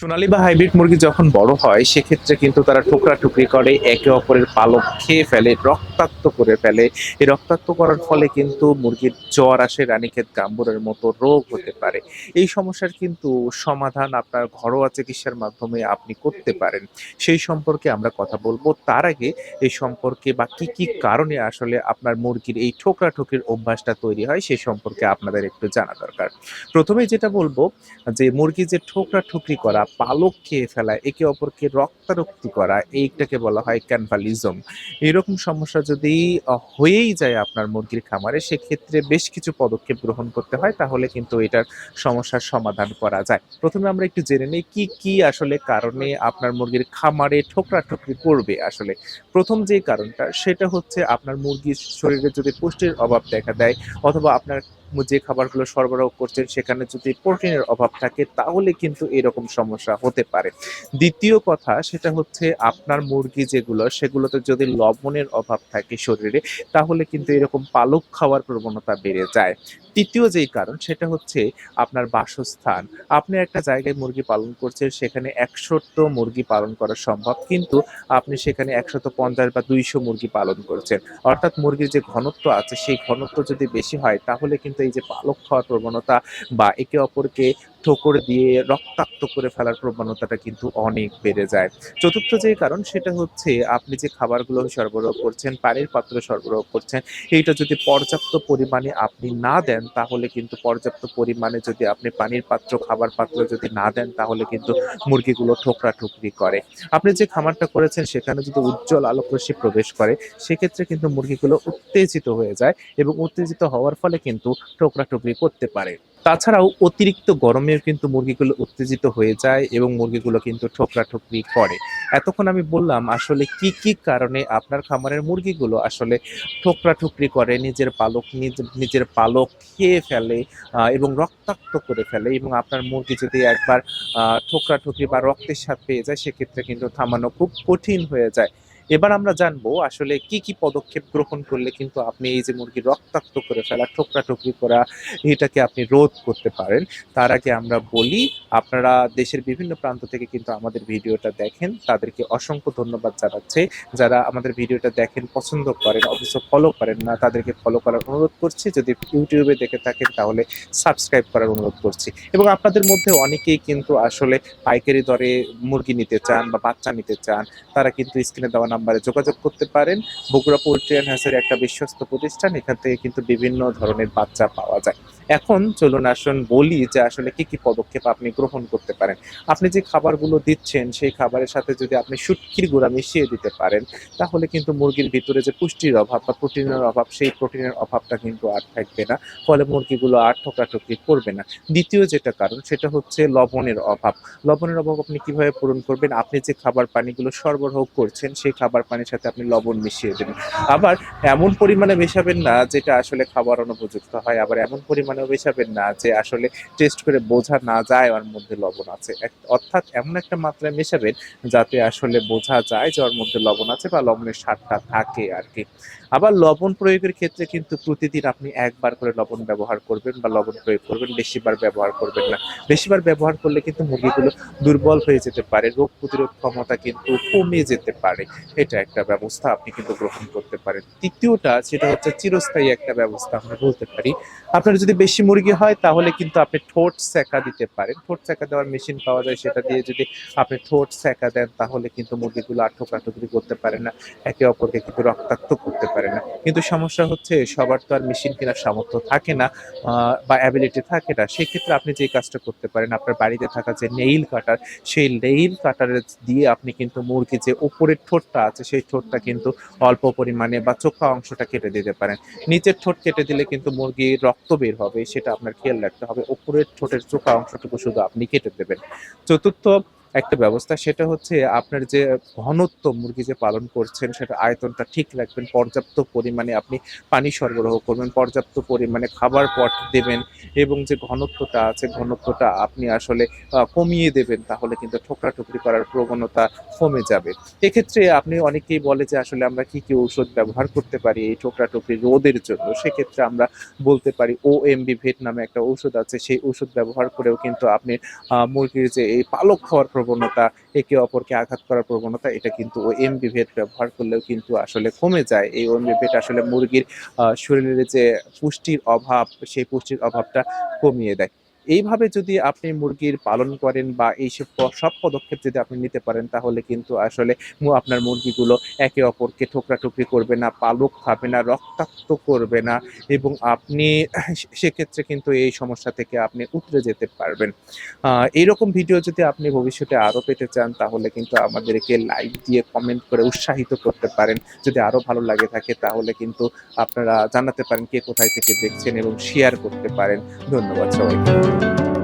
সোনালী বা হাইব্রিড মুরগি যখন বড় হয়, সেক্ষেত্রে কিন্তু তারা টুকরা টুকরি করে, একে অপরের পালক খেয়ে ফেলে, রক্তাক্ত করে ফেলে। এই রক্তাক্ত করার ফলে কিন্তু মুরগির জ্বর আসে, রানীক্ষেত গাম্বুরের মতো রোগ হতে পারে। এই সমস্যার কিন্তু সমাধান আপনার ঘরোয়া চিকিৎসার মাধ্যমে আপনি করতে পারেন। সেই সম্পর্কে আমরা কথা বলব। তার আগে এই সম্পর্কে বা কি কি কারণে আসলে আপনার মুরগির এই ঠোকরা ঠুকরির অভ্যাসটা তৈরি হয় সেই সম্পর্কে আপনাদের একটু জানা দরকার। প্রথমে যেটা বলব, যে মুরগি যে ঠোকরা ঠুকরি করা পালক খেয়ে ফেলা, একে অপরকে রক্তারক্তি করা, এইটাকে বলা হয় ক্যানভালিজম এরকম সমস্যা যদি হয়েই যায় আপনার মুরগির খামারে, সেক্ষেত্রে বেশ কিছু পদক্ষেপ গ্রহণ করতে হয়, তাহলে কিন্তু এটার সমস্যার সমাধান করা যায়। প্রথমে আমরা একটু জেনে নিই কি কি আসলে কারণে আপনার মুরগির খামারে ঠোকরা ঠুকরি করবে আসলে। প্রথম যে কারণটা, সেটা হচ্ছে আপনার মুরগির শরীরে যদি পুষ্টির অভাব দেখা দেয়, অথবা আপনার যে খাবারগুলো সরবরাহ করছেন, সেখানে যদি প্রোটিনের অভাব থাকে, তাহলে কিন্তু এরকম সমস্যা হতে পারে। দ্বিতীয় কথা সেটা হচ্ছে আপনার মুরগি যেগুলো, সেগুলোতে যদি লবণের অভাব থাকে শরীরে, তাহলে কিন্তু এরকম পালক খাওয়ার প্রবণতা বেড়ে যায়। তৃতীয় যেই কারণ, সেটা হচ্ছে আপনার বাসস্থান। আপনি একটা জায়গায় মুরগি পালন করছেন, সেখানে একশোটো মুরগি পালন করা সম্ভব, কিন্তু আপনি সেখানে একশত পঞ্চাশ বা দুইশো মুরগি পালন করছেন। অর্থাৎ মুরগির যে ঘনত্ব আছে, সেই ঘনত্ব যদি বেশি হয়, তাহলে কিন্তু এই যে পালক খাওয়ার প্রবণতা বা একে অপরকে ঠোকর দিয়ে, রক্তাক্ত করে ফেলার প্রবণতাটা কিন্তু অনেক বেড়ে যায়। চতুর্থ যে কারণ, সেটা হচ্ছে আপনি যে খাবারগুলো সরবরাহ করছেন, পানির পাত্র সরবরাহ করছেন, এইটা যদি পর্যাপ্ত পরিমাণে আপনি না দেন, তাহলে কিন্তু পর্যাপ্ত পরিমাণে যদি আপনি পানির পাত্র, খাবার পাত্র যদি না দেন, তাহলে কিন্তু মুরগিগুলো ঠোকরা ঠুকরি করে। আপনি যে খামারটা করেছেন, সেখানে যদি উজ্জ্বল আলোক রশ্মি প্রবেশ করে, সেক্ষেত্রে কিন্তু মুরগিগুলো উত্তেজিত হয়ে যায় এবং উত্তেজিত হওয়ার ফলে কিন্তু টোকরা টুকরি করতে পারে। তাছাড়াও অতিরিক্ত গরমেও কিন্তু মুরগিগুলো উত্তেজিত হয়ে যায় এবং মুরগিগুলো কিন্তু ঠোকরা ঠুকরি করে। এতক্ষণ আমি বললাম আসলে কি কি কারণে আপনার খামারের মুরগিগুলো আসলে ঠোকরা ঠুকরি করে নিজের পালক নিজ- নিজের পালক খেয়ে ফেলে এবং রক্তাক্ত করে ফেলে এবং আপনার মুরগি যদি একবার আহ, ঠোকরা ঠুকরি বা রক্তের স্বাদ পেয়ে যায় সেক্ষেত্রে কিন্তু থামানো খুব কঠিন হয়ে যায়। এবার আমরা জানব আসলে কি কি পদক্ষেপ গ্রহণ করলে কিন্তু আপনি এই যে মুরগি রক্তাক্ত করে ফেলা, ঠোকরা টুকরি করা, এটাকে আপনি রোধ করতে পারেন। তার আগে আমরা বলি, আপনারা দেশের বিভিন্ন প্রান্ত থেকে কিন্তু আমাদের ভিডিওটা দেখেন। তাদেরকে অসংখ্য ধন্যবাদ জানাচ্ছে। যারা আমাদের ভিডিওটা দেখেন, পছন্দ করেন অথচ ফলো করেন না, তাদেরকে ফলো করার অনুরোধ করছি। যদি ইউটিউবে দেখে থাকেন, তাহলে সাবস্ক্রাইব করার অনুরোধ করছি। এবং আপনাদের মধ্যে অনেকেই কিন্তু আসলে পাইকারি দরে মুরগি নিতে চান বা বাচ্চা নিতে চান, তারা কিন্তু স্ক্রিনে দেওয়া নাম্বারে যোগাযোগ করতে পারেন। বগুড়া পোল্ট্রি অ্যান্ড হ্যাসের একটা বিশ্বস্ত প্রতিষ্ঠান। এখান থেকে কিন্তু বিভিন্ন ধরনের বাচ্চা পাওয়া যায়। এখন চলুন আসুন বলি যে আসলে কি কি পদক্ষেপ আপনি গ্রহণ করতে পারেন। আপনি যে খাবারগুলো দিচ্ছেন, সেই খাবারের সাথে যদি আপনি শুটকির গুঁড়া মিশিয়ে দিতে পারেন, তাহলে কিন্তু মুরগির ভিতরে যে পুষ্টির অভাব বা প্রোটিনের অভাব, সেই প্রোটিনের অভাবটা কিন্তু আর থাকবে না। ফলে মুরগিগুলো আর ঠোকরাঠুকরি করবে না। দ্বিতীয় যেটা কারণ, সেটা হচ্ছে লবণের অভাব। লবণের অভাব আপনি কীভাবে পূরণ করবেন? আপনি যে খাবার পানিগুলো সরবরাহ করছেন, সেই খাবার পানির সাথে আপনি লবণ মিশিয়ে দেবেন। আবার এমন পরিমাণে মেশাবেন না, যেটা আসলে খাবার অনুপযুক্ত হয়। আবার এমন পরিমাণেও মেশাবেন না যে আসলে টেস্ট করে বোঝা না যায় ওর মধ্যে লবণ আছে। অর্থাৎ এমন একটা মাত্রায় মেশাবেন যাতে আসলে বোঝা যায় যে ওর মধ্যে লবণ আছে বা লবণের স্বাদটা থাকে আর কি আবার লবণ প্রয়োগের ক্ষেত্রে কিন্তু প্রতিদিন আপনি একবার করে লবণ ব্যবহার করবেন বা লবণ প্রয়োগ করবেন, বেশিবার ব্যবহার করবেন না। বেশিবার ব্যবহার করলে কিন্তু মুরগিগুলো দুর্বল হয়ে যেতে পারে, রোগ প্রতিরোধ ক্ষমতা কিন্তু কমে যেতে পারে। এটা একটা ব্যবস্থা আপনি কিন্তু গ্রহণ করতে পারেন। তৃতীয়টা, সেটা হচ্ছে চিরস্থায়ী একটা ব্যবস্থা আমরা বলতে পারি। আপনার যদি বেশি মুরগি হয়, তাহলে কিন্তু আপনি ঠোঁট সেকা দিতে পারেন। ঠোঁট সেকা দেওয়ার মেশিন পাওয়া যায়, সেটা দিয়ে যদি আপনি ঠোঁট সেকা দেন, তাহলে কিন্তু মুরগিগুলো আর ঠোকাঠুকরি করতে পারে না, একে অপরকে কিন্তু রক্তাক্ত করতে পারে না। কিন্তু সমস্যা হচ্ছে, সবার তো আর মেশিন কেনার সামর্থ্য থাকে না বা অ্যাবিলিটি থাকে না। সেক্ষেত্রে আপনি যে কাজটা করতে পারেন, আপনার বাড়িতে থাকা যে নেইল কাটার সেই নেইল কাটার দিয়ে আপনি কিন্তু মুরগি যে উপরের ঠোঁটটা আছে, সেই ঠোঁটটা কিন্তু অল্প পরিমাণে বা চোখা অংশটা কেটে দিতে পারেন। নিচের ঠোঁট কেটে দিলে কিন্তু মুরগির রক্ত বের হবে। সেটা আপনার খেয়াল রাখতে হবে। ওপরের ঠোঁটের চোখা অংশটুকু শুধু আপনি কেটে দেবেন। চতুর্থ একটা ব্যবস্থা, সেটা হচ্ছে আপনার যে ঘনত্ব মুরগি যে পালন করছেন, সেটা আয়তনটা ঠিক রাখবেন, পর্যাপ্ত পরিমাণে আপনি পানি সরবরাহ করবেন, পর্যাপ্ত পরিমাণে খাবার পট দেবেন এবং যে ঘনত্বটা আছে, ঘনত্বটা আপনি আসলে কমিয়ে দেবেন, তাহলে কিন্তু ঠোকরাঠুকরি করার প্রবণতা কমে যাবে। এক্ষেত্রে আপনি অনেকেই বলে যে আসলে আমরা কি কি ঔষধ ব্যবহার করতে পারি এই ঠোকরাঠুকরি রোধের জন্য, সেক্ষেত্রে আমরা বলতে পারি ও এমবি ভেট নামে একটা ঔষধ আছে, সেই ঔষধ ব্যবহার করেও কিন্তু আপনি মুরগির যে এই পালক খাওয়ার প্রবণতা, একে অপরকে আঘাত করার প্রবণতা, এটা কিন্তু ও এমবি ভেদ ব্যবহার করলেও কিন্তু আসলে কমে যায়। এই ওম বিভেদ আসলে মুরগির শরীরের শরীরে যে পুষ্টির অভাব, সেই পুষ্টির অভাবটা কমিয়ে দেয়। এইভাবে যদি আপনি মুরগির পালন করেন বা প- সব পদক্ষেপ যদি আপনি নিতে পারেন, তাহলে কিন্তু আসলে আপনার মুরগিগুলো একে অপরকে ঠোকরাঠুকরি করবে না, পালক খাবে না, রক্তাক্ত করবে না এবং আপনি সেক্ষেত্রে কিন্তু এই সমস্যা থেকে আপনি উতরে যেতে পারবেন। এইরকম ভিডিও যদি আপনি ভবিষ্যতে আরও পেতে চান, তাহলে কিন্তু আমাদেরকে লাইক দিয়ে কমেন্ট করে উৎসাহিত করতে পারেন। যদি আরও ভালো লাগে থাকে, তাহলে কিন্তু আপনারা জানাতে পারেন কে কোথায় থেকে দেখছেন এবং শেয়ার করতে পারেন। ধন্যবাদ সবাইকে। Thank you.